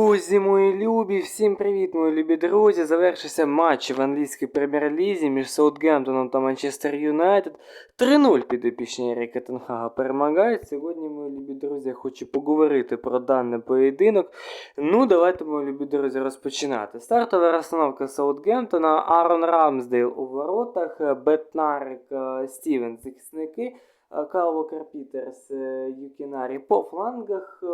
Друзі, мої любі, всім привіт, мої любі друзі. Завершився матч в англійській прем'єр-лізі між Саутгемптоном та Манчестер Юнайтед. 3-0 підопічні Еріка Тенхага перемагають. Сьогодні, мої любі друзі, я хочу поговорити про даний поєдинок. Ну, давайте, мої любі друзі, розпочинати. Стартова розстановка Саутгемптона, Аарон Рамсдейл у воротах, Бетнарик, е, Стівен, захисники. Е, Карпітерс, Вокер Пітерс, е, Юкінарі по флангах, е,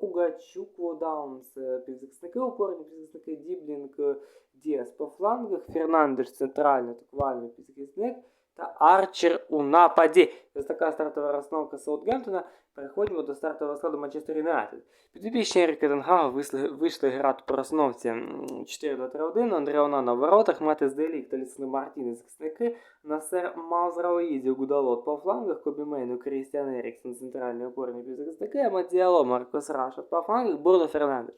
Угачук, Водаунс, е, півзахисники опорні, півзахисники Діблінг, Діас по флангах, Фернандеш центральний атакувальний півзахисник та Арчер у нападі. Ось така стартова розстановка Саутгемптона. Переходимо до стартового складу Манчестер Юнайтед. Підопічні Еріка Тенгага вийшли, вийшли грати по розстановці м, 4-2-3-1, Андре Онана в воротах, Матес Делік та Лісни Мартіни захисники, Насер Мазрауїзі Гудалот по флангах, Кобі Мейну, Крістіан Еріксон, центральний опорний півзахисники, Амадіало, Маркос Рашат по флангах, Бурно Фернандеш,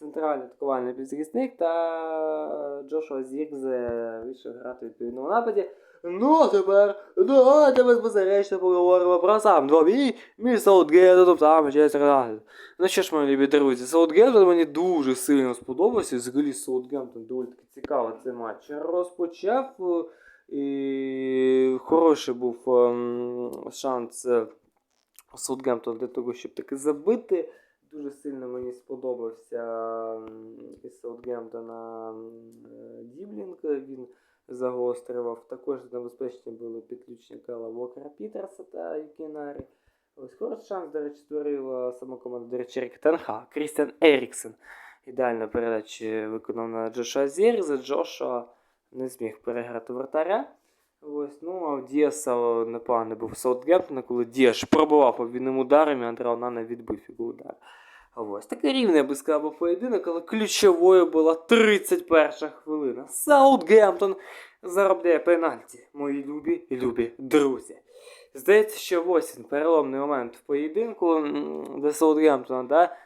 центральний атакувальний півзахисник та Джошуа Зіркзе вийшов грати відповідно в нападі. Ну, а тепер давайте безпосередньо поговоримо про сам двобій між Саутгемптоном та Манчестер Юнайтед. Ну що ж, мої любі друзі, Саутгемптон мені дуже сильно сподобався. Взагалі Саутгемптон доволі таки цікаво цей матч розпочав. І хороший був ем, шанс е, у Саутгемптона для того, щоб таки забити. Дуже сильно мені сподобався із Саутгемптона ем, е, Діблінг. Він загострював. Також небезпечні були підключення Кала Вокера Пітерса та Юкінарі. Ось хороший шанс, до речі, створила сама команда, до речі, Тенха, Крістіан Еріксен. Ідеальна передача виконана Джоша Зірза. Джоша не зміг переграти вратаря. Ось, ну, а у Діаса непоганий був Саутгемптона, коли Діаш пробував обвідним ударом, і Андре Онана відбив його удар. Ось такий рівний, я би сказав, поєдинок, але ключовою була 31 хвилина. Саутгемптон заробляє пенальті, мої любі любі друзі. Здається, що ось він переломний момент в поєдинку для Саутгемптона, да?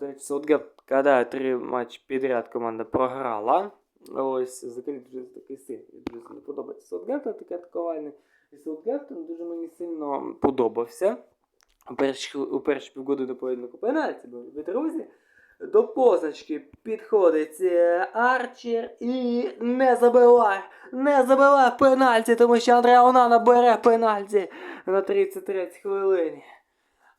До речі, Саутгемптон, коли три матчі підряд команда програла. Ось, взагалі дуже такий сильний. Дуже сильно подобається Саутгемптон, такий атакувальний. І Саутгемптон дуже мені сильно подобався. У перші, у півгодини поєдинку пенальті, бо любі друзі. До позначки підходить е, Арчер і не забиває, не забиває пенальті, тому що Андреа Онана бере пенальті на 33 хвилині.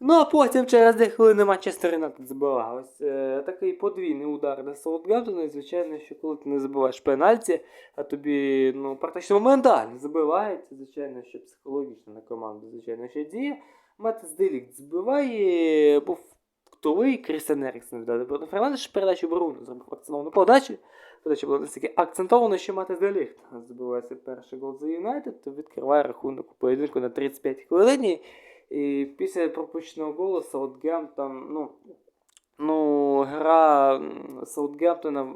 Ну а потім через 2 хвилини Манчестер Юнайтед забивав. Ось е, такий подвійний удар на Саутгемптона. І звичайно, що коли ти не забиваєш пенальті, а тобі ну, практично моментально забивають, звичайно, що психологічно на команду, звичайно, ще діє. Матес Делікт збиває, був ктовий Крістіан Еріксон віддав Бруно Фернандеш передачу Бруно зробив акцентовану подачу. Подача була настільки акцентована, що Матес Делікт збивається перший гол за Юнайтед, то відкриває рахунок у поєдинку на 35 хвилині. І після пропущеного голу Саутгемптон, ну, ну, гра Саутгемптона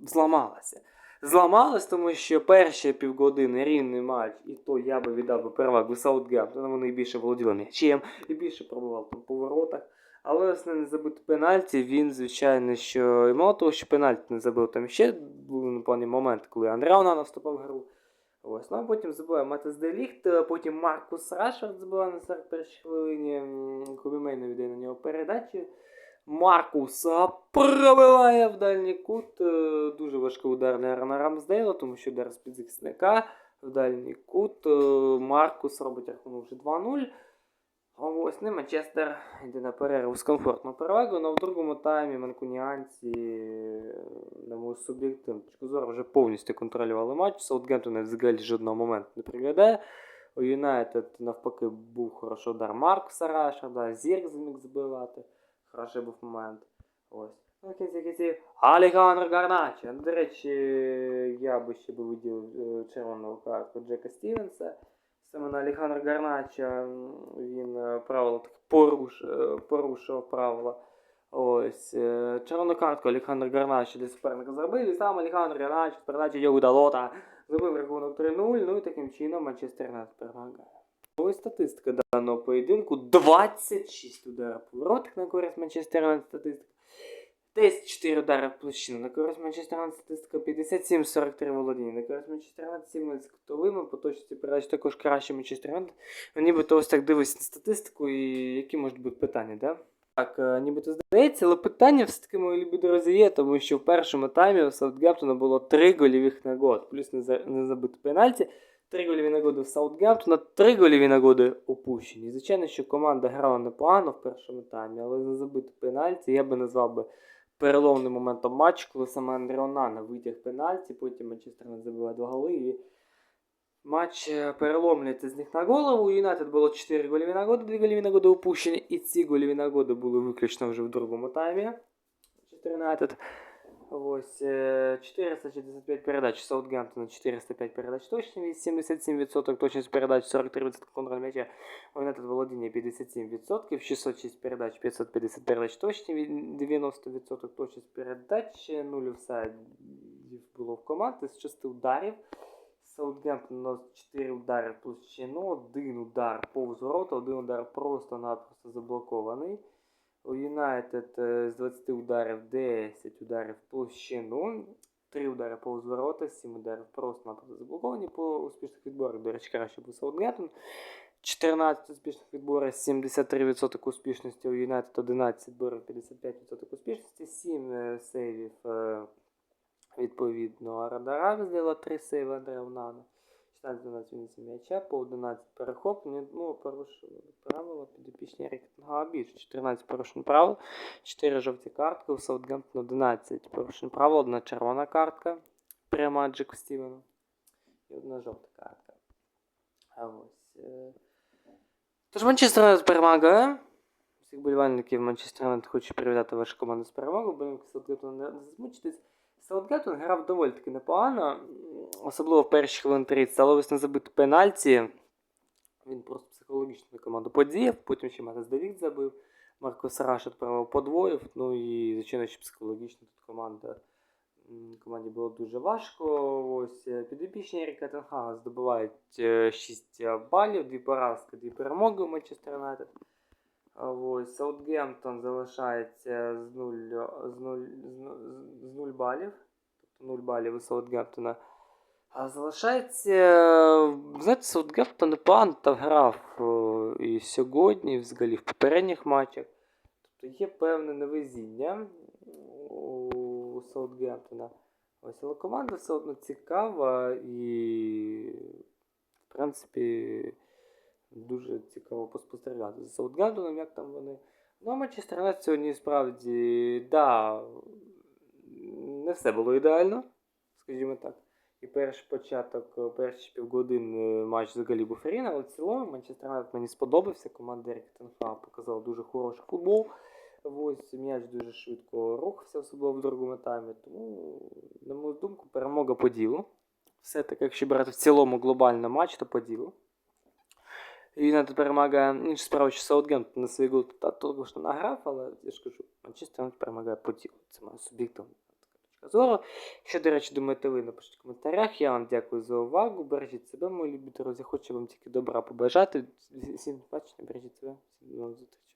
зламалася. Зламалась, тому що перші півгодини рівний матч, і то я би віддав би перевагу Саутгемптону, вони більше володіли м'ячем і більше пробував по поворотах. Але ось не забити пенальті, він, звичайно, що і мало того, що пенальті не забив, там ще був непевний момент, коли Андреа Онана вступав в гру. Ось, ну а потім забиває Матес Деліхт, потім Маркус Рашфорд забиває на 41 хвилині, Кобі Мейна віддає на нього передачу. Маркус а, пробиває в дальній кут. Е, Дуже важкий удар для Арна Рамсдейла, тому що удар з підзахисника в дальній кут. Е, Маркус робить рахунок вже 2-0. Ось Манчестер йде на перерву з комфортну перевагу, але в другому таймі манкуніанці, е, на мою суб'єктивну точку зору, вже повністю контролювали матч. Саутгемптон взагалі жодного моменту не приглядає. У Юнайтед навпаки був хороший удар Маркуса Рашарда, Зірк зміг забивати. Хороший був момент. Ось. Ну, в кінці кінців Алехандро До речі, я би ще би виділив е, червону картку Джека Стівенса. Саме на Алехандро Гарначо він е, правило так поруш, е, порушив правила. Ось. е, Червону картку Алехандро Гарначо для суперника зробив. І сам Алехандро Гарначо з передачі його Далота забив рахунок 3-0. Ну і таким чином Манчестер Юнайтед перемагає. Ось статистика даного поєдинку. 26 ударів по на користь Манчестер статистика. 10-4 удари в площину на користь Манчестер статистика 57-43 володіння. На користь Манчестер Юнайтед 7 з кутовими, по точці передач також краще Манчестер Юнайтед. Ну, Нібито ось так дивишся на статистику і які можуть бути питання, да? так, е, нібито здається, але питання все-таки, мої любі друзі, є, тому що в першому таймі у Саутгемптона було три гольових нагод, плюс не, за, не забито пенальті. Три гольові нагоди в Саутгемптона, три гольові нагоди опущені. Звичайно, що команда грала непогано в першому таймі, але не забито пенальті. Я би назвав би переломним моментом матчу, коли саме Андре Онана витяг пенальті, потім Манчестер не забиває два голи. І матч е, переломлюється з них на голову. У Юнайтед було 4 голів нагоди, 2 гольові нагоди упущені, і ці гольові нагоди були виключно вже в другому таймі. Юнайтед. Ось е, 465 передач Саутгемптона, 405 передач точні, 77% точність передач, 43% контроль м'яча. Юнайтед володіння 57%, 606 передач, 550 передач точні, 90% точність передач, 0 офсайдів було в команди з 6 ударів. Саутгемптон у 4 удари плюс ще ну, один удар повз ворота, один удар просто-напросто заблокований. У Юнайтед е, з 20 ударів 10 ударів площину, 3 удари повз ворота, 7 ударів просто-напросто заблоковані по успішних відборах. До речі, краще був Саутгемптон. 14 успішних відборів, 73% успішності у Юнайтед, 11 відборів, 55% успішності, 7 е, сейвів е, відповідно Радарав зробила 3 сейви Андреа Унана. 16-12 винесів м'яча, по 11 перехоплень, ну, порушили правила, підопічні Рікетинга більше. 14 порушень правил, 4 жовті картки, у Саутгемптон 11 порушень правил, одна червона картка, пряма Джеку Стівену і одна жовта картка. А ось. Е... Тож Манчестер перемагає. Всіх болівальників Манчестер Юнайтед хочу привітати вашу команду з перемогою, бо Саутгемптон не засмучитись. Саутгемптон грав доволі таки непогано, особливо в перші хвилин 30, але ось не забити пенальті. Він просто психологічно на команду подіяв, потім ще Матес Давід забив, Марко Сараш відправив подвоїв. Ну і, звичайно, що психологічно тут команда, команді було дуже важко. Ось е, підопічні Еріка Тенхага здобувають 6 балів, 2 поразки, 2 перемоги у Манчестер Юнайтед. Ось Саутгемптон залишається з 0, з 0, з 0, з 0 балів. Тобто 0 балів у Саутгемптона. А залишається. Знаєте, Саутгемптон непогано там грав і сьогодні, і взагалі в попередніх матчах. Тобто є певне невезіння у Саутгемптона. Ось, але команда все одно цікава і, в принципі, дуже цікаво поспостерігати за Саутгемптоном, як там вони. Ну, а Манчестер Юнайтед сьогодні справді, да, не все було ідеально, скажімо так. І перший початок, перші півгодини матч взагалі рівний, але в цілому Манчестер Юнайтед мені сподобався. Команда Еріка показала дуже хороший футбол. Ось м'яч дуже швидко рухався, особливо в другому таймі. Тому, на мою думку, перемога по ділу. Все-таки, якщо брати в цілому глобально матч, то по ділу. Юнайтед перемагає інша справа, що Саутгемптон на свій гол та що награв, але я ж кажу, Манчестер Юнайтед перемагає по ділу. Це моя суб'єктивна точка зору. Що, до речі, думаєте ви, напишіть в коментарях. Я вам дякую за увагу. Бережіть себе, мої любі друзі. Хочу вам тільки добра побажати. Всім бачення, бережіть себе. Всім до нових зустрічей.